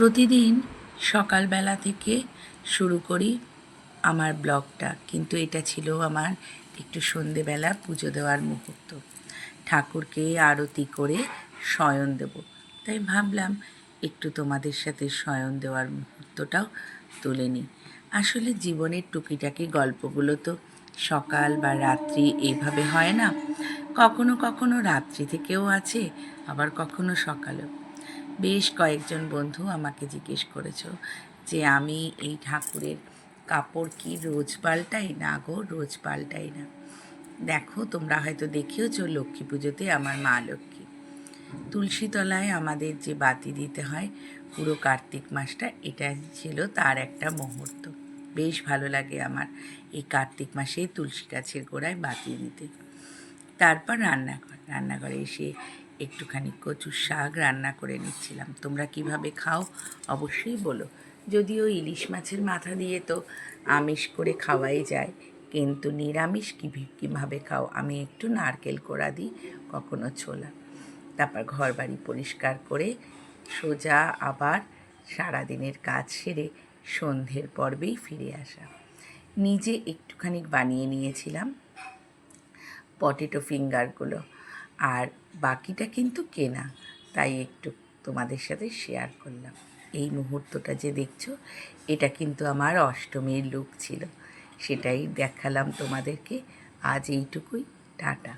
প্রতিদিন সকালবেলা থেকে শুরু করি আমার ব্লগটা। কিন্তু এটা ছিল আমার একটু সন্ধেবেলা পুজো দেওয়ার মুহূর্ত। ঠাকুরকে আরতি করে শয়ন দেব। তাই ভাবলাম একটু তোমাদের সাথে শয়ন দেওয়ার মুহূর্তটাও তুলে নিই। আসলে জীবনের টুকিটাকি গল্পগুলো তো সকাল বা রাত্রি এইভাবে হয় না। কখনো কখনো রাত্রি থেকেও আছে, আবার কখনো সকালেও। বেশ কয়েকজন বন্ধু আমাকে জিজ্ঞেস করেছ যে আমি এই ঠাকুরের কাপড় কি রোজ পাল্টাই না গো? রোজ পাল্টাই না। দেখো, তোমরা হয়তো দেখেওছো লক্ষ্মী পুজোতে আমার মা লক্ষ্মী। তুলসী তলায় আমাদের যে বাতি দিতে হয় পুরো কার্তিক মাসটা এটা ছিল তার একটা মুহূর্ত। বেশ ভালো লাগে আমার এই কার্তিক মাসে তুলসী গাছের গোড়ায় বাতি দিতে। তারপর রান্নাঘর। রান্নাঘরে এসে একটুখানি কচুর শাক রান্না করে নিচ্ছিলাম। তোমরা কীভাবে খাও অবশ্যই বলো। যদিও ইলিশ মাছের মাথা দিয়ে তো আমিষ করে খাওয়াই যায়, কিন্তু নিরামিষ কী কীভাবে খাও? আমি একটু নারকেল কোড়া দিই, কখনো ছোলা। তারপর ঘর বাড়ি পরিষ্কার করে সোজা আবার সারাদিনের কাজ সেরে সন্ধ্যের পর্বেই ফিরে আসা। নিজে একটুখানি বানিয়ে নিয়েছিলাম। পটেটো ফিঙ্গারগুলো আর বাকিটা কিন্তু কেনা। তাই একটু তোমাদের সাথে শেয়ার করলাম। এই মুহূর্তটা যে দেখছ, এটা কিন্তু আমার অষ্টমীর লুক ছিল। সেটাই দেখালাম তোমাদেরকে। আজ এইটুকুই। টাটা।